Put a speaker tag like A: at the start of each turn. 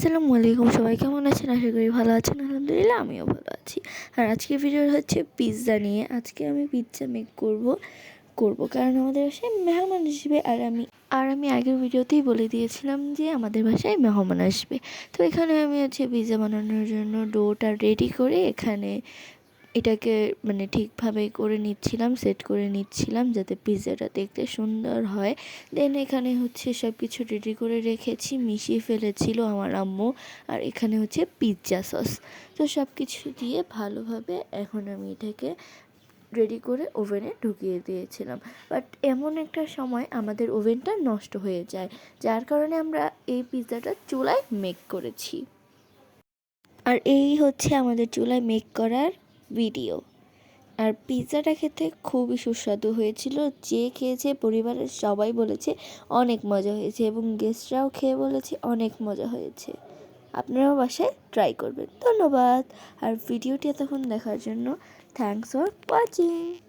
A: আসসালামু আলাইকুম, সবাই কেমন আছেন? আশা করি ভালো আছেন, আলহামদুলিল্লাহ আমিও ভালো আছি। আর আজকে ভিডিও হচ্ছে পিৎজা নিয়ে। আজকে আমি পিৎজা মেক করব করব। কারণ আমাদের বাসায় মেহমান আসবে। আর আমি আর আমি আগের ভিডিওতেই বলে দিয়েছিলাম যে আমাদের বাসায় মেহমান আসবে। তো এখানে আমি হচ্ছে পিৎজা বানানোর জন্য ডোটা রেডি করে এখানে এটাকে মানে ঠিকভাবে করে নিচ্ছিলাম সেট করে নিচ্ছিলাম যাতে পিৎজাটা দেখতে সুন্দর হয়। দেন এখানে হচ্ছে সব কিছু রেডি করে রেখেছি, মিশিয়ে ফেলেছিল আমার আম্মু। আর এখানে হচ্ছে পিৎজা সস তো সব কিছু দিয়ে ভালোভাবে এখন আমি এটাকে রেডি করে ওভেনে ঢুকিয়ে দিয়েছিলাম। বাট এমন একটা সময় আমাদের ওভেনটা নষ্ট হয়ে যায়, যার কারণে আমরা এই পিৎজাটা চুলায় মেক করেছি। আর এই হচ্ছে আমাদের চুলায় মেক করার ভিডিও। আর পিৎজাটা খেতে খুবই সুস্বাদু হয়েছিল। যে খেয়েছে পরিবারের সবাই বলেছে অনেক মজা হয়েছে এবং গেস্টরাও খেয়ে বলেছে অনেক মজা হয়েছে। আপনারাও বাসায় ট্রাই করবেন। ধন্যবাদ। আর ভিডিওটি এতক্ষণ দেখার জন্য থ্যাংকস ফর ওয়াচিং